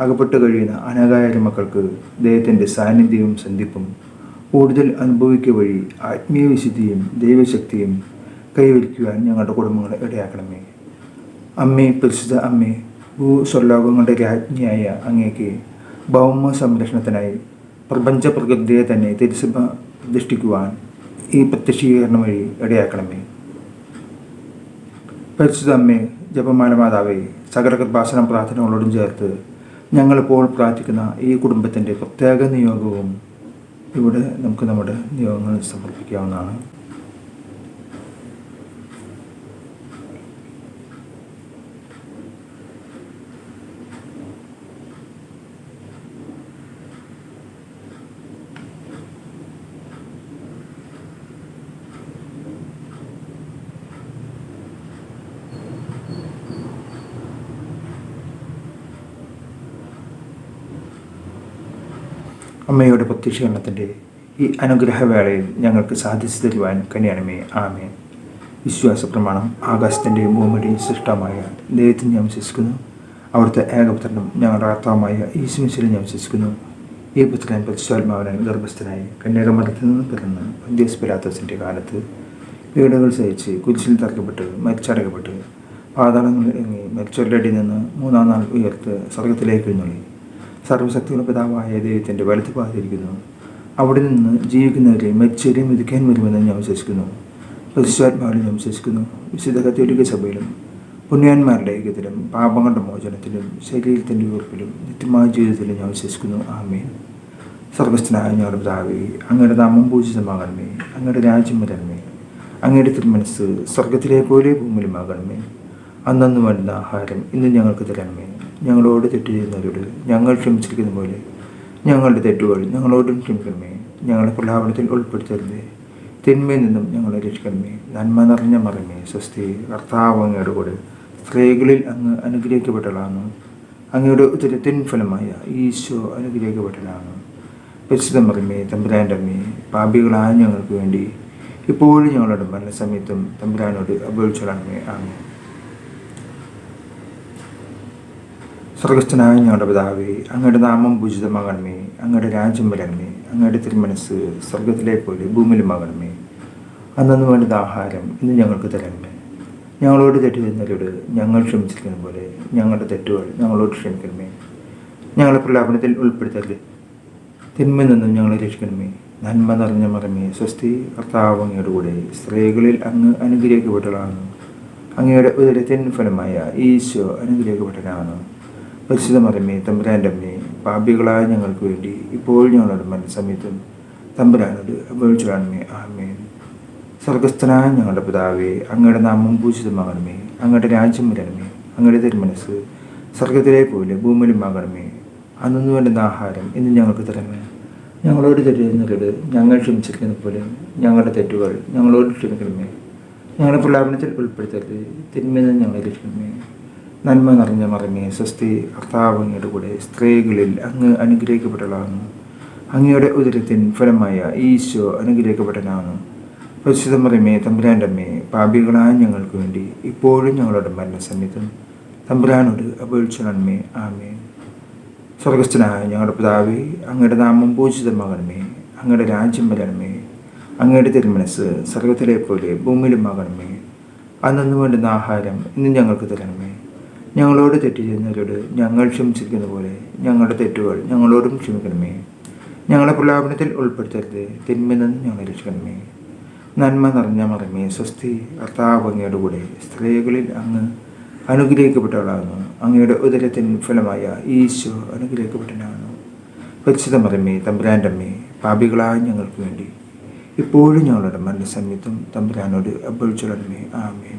അകപ്പെട്ടു കഴിയുന്ന അനകായിരം മക്കൾക്ക് ദൈവത്തിന്റെ സാന്നിധ്യവും സന്ധിപ്പും കൂടുതൽ അനുഭവിക്കുക വഴി ആത്മീയ വിശുദ്ധിയും ദൈവശക്തിയും കൈവരിക്കുവാൻ ഞങ്ങളുടെ കുടുംബങ്ങളെ ഇടയാക്കണമേ. അമ്മേ പരിശുദ്ധ അമ്മേ ഭൂ സ്വലോകങ്ങളുടെ രാജ്ഞിയായ അങ്ങേക്ക് ഭൗമ സംരക്ഷണത്തിനായി പ്രപഞ്ച പ്രകൃതിയെ തന്നെ തിരുസഭ പ്രതിഷ്ഠിക്കുവാൻ ഈ പ്രത്യക്ഷീകരണം വഴി ഇടയാക്കണമേ. പരിശുദ്ധ അമ്മേ ജപമാല മാതാവേ സകല കൃപാസനം പ്രാർത്ഥനകളോടും ചേർത്ത് ഞങ്ങളിപ്പോൾ പ്രാർത്ഥിക്കുന്ന ഈ കുടുംബത്തിന്റെ പ്രത്യേക നിയോഗവും ഇവിടെ നമുക്ക് നമ്മുടെ നിയോഗങ്ങൾ സമർപ്പിക്കാവുന്നതാണ്. അമ്മയുടെ പ്രത്യക്ഷീകരണത്തിന്റെ ഈ അനുഗ്രഹവേളയിൽ ഞങ്ങൾക്ക് സാധിച്ചു തരുവാൻ കനിയണമേ ആമേ വിശ്വാസ പ്രമാണം ആകാശത്തിന്റെയും ഭൂമിയുടെയും സൃഷ്ടമായ ദൈവത്തിൽ ഞാൻ വിശ്വസിക്കുന്നു. അവിടുത്തെ ഏകപുത്രനും ഞങ്ങളുടെ കർത്താവുമായ ഈശ്വരൻ ഞാൻ വിശ്വസിക്കുന്നു. ഈ പുത്രൻ പരിശുദ്ധാത്മാവനായി ഗർഭസ്ഥനായി കന്യാകുമാരത്തിൽ നിന്ന് പിറന്ന് പന്ത്യസ്പരാത്തസിന്റെ കാലത്ത് വീടുകൾ സഹിച്ച് കുരിശിൽ തറക്കപ്പെട്ട് മരിച്ചടക്കപ്പെട്ട് പാതാളങ്ങളിൽ ഇറങ്ങി മരിച്ചവരുടെ അടിയിൽ നിന്ന് മൂന്നാം നാൾ ഉയർത്ത് സ്വർഗത്തിലേക്ക് എഴുന്നള്ളി. സർവശക്തിയുള്ള പിതാവായ ദൈവത്തിന്റെ വലത്ത് പാതിരിക്കുന്നു. അവിടെ നിന്ന് ജീവിക്കുന്നവരെ മരിച്ചവരെയും വിധിക്കാൻ വരുമെന്ന് ഞാൻ വിശ്വസിക്കുന്നു. പരിശുദ്ധാത്മാവിലും ഞാൻ വിശ്വസിക്കുന്നു. വിശുദ്ധ കത്തോലിക്ക സഭയിലും പുണ്യാന്മാരുടെ ഐക്യത്തിലും പാപങ്ങളുടെ മോചനത്തിലും ശരീരത്തിന്റെ ഉയർപ്പിലും നിത്യമായ ജീവിതത്തിലും ഞാൻ വിശ്വസിക്കുന്നു. ആമേൻ. സർവസ്ഥനായ ഞങ്ങളുടെ പിതാവേ അങ്ങയുടെ നാമം പൂജിതമാകണമേ. അങ്ങയുടെ രാജ്യം വരണമേ. അങ്ങയുടെ തിരുമനസ് സ്വർഗത്തിലെ പോലെ ഭൂമിയിലുമാകണമേ. അന്നു വേണ്ടുന്ന ആഹാരം ഇന്ന് ഞങ്ങൾക്ക് തരണമേ. ഞങ്ങളോട് തെറ്റ് ചെയ്യുന്നവരോട് ഞങ്ങൾ ക്ഷമിച്ചിരിക്കുന്ന പോലെ ഞങ്ങളുടെ തെറ്റുകൾ ഞങ്ങളോടും ക്ഷമിക്കണമേ. ഞങ്ങളെ പ്രലാപനത്തിൽ ഉൾപ്പെടുത്തരുതേ. തിന്മയിൽ നിന്നും ഞങ്ങളെ രക്ഷിക്കണമേ. നന്മ നിറഞ്ഞ മറമേ സ്വസ്തി കർത്താവ് അങ്ങയുടെ കൂടെ സ്ത്രീകളിൽ അങ്ങ് അനുഗ്രഹിക്കപ്പെട്ടതാണ് അങ്ങയുടെ ഉത്തരത്തിൻ ഫലമായ ഈശോ അനുഗ്രഹിക്കപ്പെട്ടതാണ് പരിശുദ്ധ മറിമേ തമ്പുരാന്റെ അമ്മേ പാപികളായ ഞങ്ങൾക്ക് വേണ്ടി ഇപ്പോഴും ഞങ്ങളുടെ മരണസമയത്തും തമ്പുരാനോട് അപേക്ഷിച്ചതാണ് ആമേ സ്വർഗസ്ഥനായ ഞങ്ങളുടെ പിതാവേ അങ്ങയുടെ നാമം പൂജിതമാകണമേ അങ്ങയുടെ രാജ്യം വരണമേ അങ്ങയുടെ തിരുമനസ് സ്വർഗത്തിലെ പോലെ ഭൂമിയിലുമാകണമേ അന്നു വേണ്ടത് ആഹാരം ഇന്ന് ഞങ്ങൾക്ക് തരണമേ. ഞങ്ങളോട് തെറ്റ് ചെയ്യുന്നവരോട് ഞങ്ങൾ ക്ഷമിച്ചിരിക്കുന്ന പോലെ ഞങ്ങളുടെ തെറ്റുകൾ ഞങ്ങളോട് ക്ഷമിക്കണമേ. ഞങ്ങളെ പ്രലാപനത്തിൽ ഉൾപ്പെടുത്തരുത്. തിന്മയിൽ നിന്നും ഞങ്ങളെ രക്ഷിക്കണമേ. നന്മ നിറഞ്ഞ മറമേ സ്വസ്തി കർത്താവ് കൂടെ സ്ത്രീകളിൽ അങ്ങ് അനുഗ്രഹിക്കപ്പെട്ടതാണ് അങ്ങയുടെ ഉദരത്തിൻ ഫലമായ ഈശോ അനുഗ്രഹിക്കപ്പെട്ടതാണ് പരിശുദ്ധ മറമേ തമ്പുരാന്റെ അമ്മേ പാപികളായ ഞങ്ങൾക്ക് വേണ്ടി ഇപ്പോൾ ഞങ്ങളുടെ മനസ്സമയത്തും തമ്പുരാനോട് അപേക്ഷിച്ചണമേ ആമേ സ്വർഗസ്ഥനായ ഞങ്ങളുടെ പിതാവേ അങ്ങയുടെ നാമം പൂജിതമാകണമേ അങ്ങയുടെ രാജ്യം വരണമേ അങ്ങയുടെ തിരുമനസ് സ്വർഗത്തിലെ പോലെ ഭൂമിയിലുമാകണമേ അന്നു വേണ്ടുന്ന ആഹാരം ഇന്ന് ഞങ്ങൾക്ക് തരണമേ. ഞങ്ങളോട് തെറ്റുന്നവരോട് ഞങ്ങൾ ക്ഷമിച്ചിരിക്കുന്ന പോലെ ഞങ്ങളുടെ തെറ്റുകൾ ഞങ്ങളോട് ക്ഷമിക്കണമേ. ഞങ്ങളുടെ പ്രലാപനത്തിൽ ഉൾപ്പെടുത്തരുത്. തിന്മയിൽ നിന്ന് ഞങ്ങളെ രക്ഷിക്കണമേ. നന്മ നിറഞ്ഞ മറിഞ്ഞ് സ്വസ്തി കർത്താവ് അങ്ങയുടെ കൂടെ സ്ത്രീകളിൽ അങ്ങ് അനുഗ്രഹിക്കപ്പെട്ടതാണ് അങ്ങയുടെ ഉദരത്തിൻ ഫലമായ ഈശോ അനുഗ്രഹിക്കപ്പെട്ടനാകുന്നു പരിശുദ്ധ മറിമേ തമ്പുരാന്റെ അമ്മേ പാപികളായ ഞങ്ങൾക്ക് വേണ്ടി ഇപ്പോഴും ഞങ്ങളുടെ മരണസമയത്തും തമ്പുരാനോട് അപേക്ഷിച്ചണമേ ആമേ സ്വർഗസ്ഥനായ ഞങ്ങളുടെ പിതാവേ അങ്ങയുടെ നാമം പൂജിതമാകണമേ അങ്ങയുടെ രാജ്യം വരണമേ. അങ്ങയുടെ തിരുമനസ് സ്വർഗത്തിലെ പോലെ ഭൂമിയിലുമാകണമേ അന്നു വേണ്ടുന്ന ആഹാരം ഇന്ന് ഞങ്ങൾക്ക് തരണമേ. ഞങ്ങളോട് തെറ്റ് ചെയ്യുന്നവരോട് ഞങ്ങൾ ക്ഷമിച്ചിരിക്കുന്ന പോലെ ഞങ്ങളുടെ തെറ്റുകൾ ഞങ്ങളോടും ക്ഷമിക്കണമേ. ഞങ്ങളെ പ്രലാപനത്തിൽ ഉൾപ്പെടുത്തരുത്. തിന്മനെന്ന് ഞങ്ങളെ രക്ഷിക്കണമേ. നന്മ നിറഞ്ഞ മറമേ സ്വസ്തി അർത്ഥാഭംഗിയുടെ കൂടെ സ്ത്രീകളിൽ അങ്ങ് അനുഗ്രഹിക്കപ്പെട്ടവളാകുന്നു. അങ്ങയുടെ ഉദരത്തിൻ ഫലമായ ഈശോ അനുഗ്രഹിക്കപ്പെട്ടവനാണ് പരിശുദ്ധ മറമേ തമ്പുരാന്റെ അമ്മേ പാപികളായ ഞങ്ങൾക്ക് വേണ്ടി ഇപ്പോഴും ഞങ്ങളുടെ മരണസമയത്തും തമ്പുരാനോട് അഭ്യർത്ഥിച്ചുകൊള്ളണമേ ആമേൻ.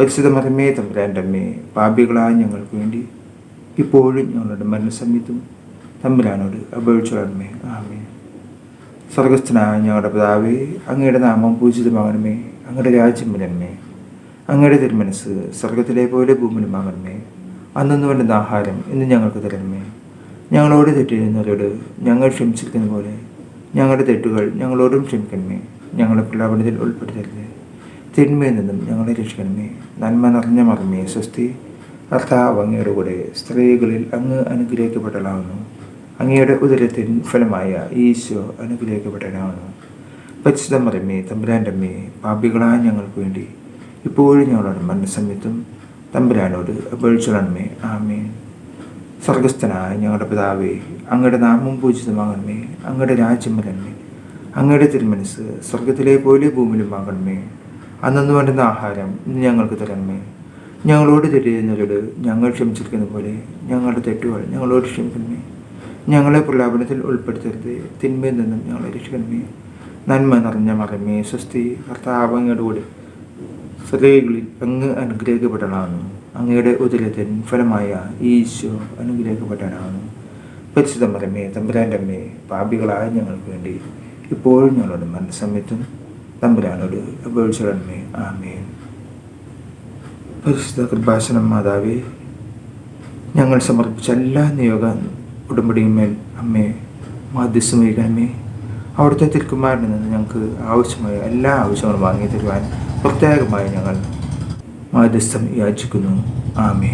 പരിശുദ്ധ മരമേ തമ്പുരാന്റെ അമ്മേ പാപികളായ ഞങ്ങൾക്ക് വേണ്ടി ഇപ്പോഴും ഞങ്ങളുടെ മരണസമയത്തും തമ്പുരാനോട് അപേക്ഷിച്ചോളണമേ ആമേ സ്വർഗസ്ഥനായ ഞങ്ങളുടെ പിതാവേ അങ്ങയുടെ നാമം പൂജിതമാകണമേ. അങ്ങയുടെ രാജ്യം വരണമേ. അങ്ങയുടെ തിരുമനസ് സ്വർഗത്തിലെ പോലെ ഭൂമിയിലുമാകണമേ അന്നു വേണ്ടുന്ന ആഹാരം ഇന്ന് ഞങ്ങൾക്ക് തരണമേ. ഞങ്ങളോട് തെറ്റിരുന്നവരോട് ഞങ്ങൾ ക്ഷമിച്ചിരിക്കുന്ന പോലെ ഞങ്ങളുടെ തെറ്റുകൾ ഞങ്ങളോടും ക്ഷമിക്കണമേ. ഞങ്ങളെ പ്രലാപനത്തിൽ ഉൾപ്പെടുത്തരുത്. തിന്മയിൽ നിന്നും ഞങ്ങളെ രക്ഷിക്കണമേ. നന്മ നിറഞ്ഞ മറമേ സ്വസ്തി. കർത്താവ് അങ്ങയുടെ കൂടെ സ്ത്രീകളിൽ അങ്ങ് അനുഗ്രഹിക്കപ്പെട്ടവളാകുന്നു. അങ്ങയുടെ ഉദരത്തിൻ ഫലമായ ഈശോ അനുഗ്രഹിക്കപ്പെട്ടവനാകുന്നു. പച്ചിതം മറമേ തമ്പുരാന്റെ അമ്മേ പാപികളായ ഞങ്ങൾക്ക് വേണ്ടി ഇപ്പോഴും ഞങ്ങളുടെ മരണസമയത്തും തമ്പുരാനോട് അപേക്ഷിച്ചണമേ ആമേ സ്വർഗസ്ഥനായ ഞങ്ങളുടെ പിതാവേ അങ്ങയുടെ നാമം പൂജിതമാകണമേ. അങ്ങയുടെ രാജ്യം വരണമേ. അങ്ങയുടെ തിരുമനസ് സ്വർഗത്തിലെ പോലെ ഭൂമിയിലുമാകണമേ അന്നു വേണ്ടുന്ന ആഹാരം ഞങ്ങൾക്ക് തരണമേ. ഞങ്ങളോട് തെറ്റിരുന്നവരോട് ഞങ്ങൾ ക്ഷമിച്ചിരിക്കുന്ന പോലെ ഞങ്ങളുടെ തെറ്റുകൾ ഞങ്ങളോട് ക്ഷമിക്കണമേ. ഞങ്ങളെ പ്രലാപനത്തിൽ ഉൾപ്പെടുത്തരുത് തിന്മയിൽ നിന്നും ഞങ്ങളെ രക്ഷിക്കണമേ. നന്മ നിറഞ്ഞ മറമേ സ്വസ്തി കർത്താവങ്ങയോടുകൂടി സ്ത്രീകളിൽ അങ്ങ് അനുഗ്രഹിക്കപ്പെട്ടതാണ് അങ്ങയുടെ ഉദരത്തിൻ ഫലമായ ഈശോ അനുഗ്രഹിക്കപ്പെട്ടതാണ് പരിശുദ്ധ മറമേ തമ്പുരാന്റെ അമ്മേ പാപികളായ ഞങ്ങൾക്ക് വേണ്ടി ഇപ്പോഴും ഞങ്ങളുടെ മനസ്സമയത്തും തമ്പുരാനോട് അപേക്ഷിച്ചോളണമേ ആമേൻ. പരിശുദ്ധ കൃപാസനം മാതാവേ ഞങ്ങൾ സമർപ്പിച്ച എല്ലാ നിയോഗ ഉടമ്പടിയുമേൽ അമ്മേ മാധ്യസ്ഥം അവിടുത്തെ തിരുക്കുമാരിൽ നിന്ന് ഞങ്ങൾക്ക് ആവശ്യമായ എല്ലാ ആവശ്യങ്ങളും വാങ്ങി തരുവാൻ പ്രത്യേകമായി ഞങ്ങൾ മാധ്യസ്ഥം യാചിക്കുന്നു. ആമേ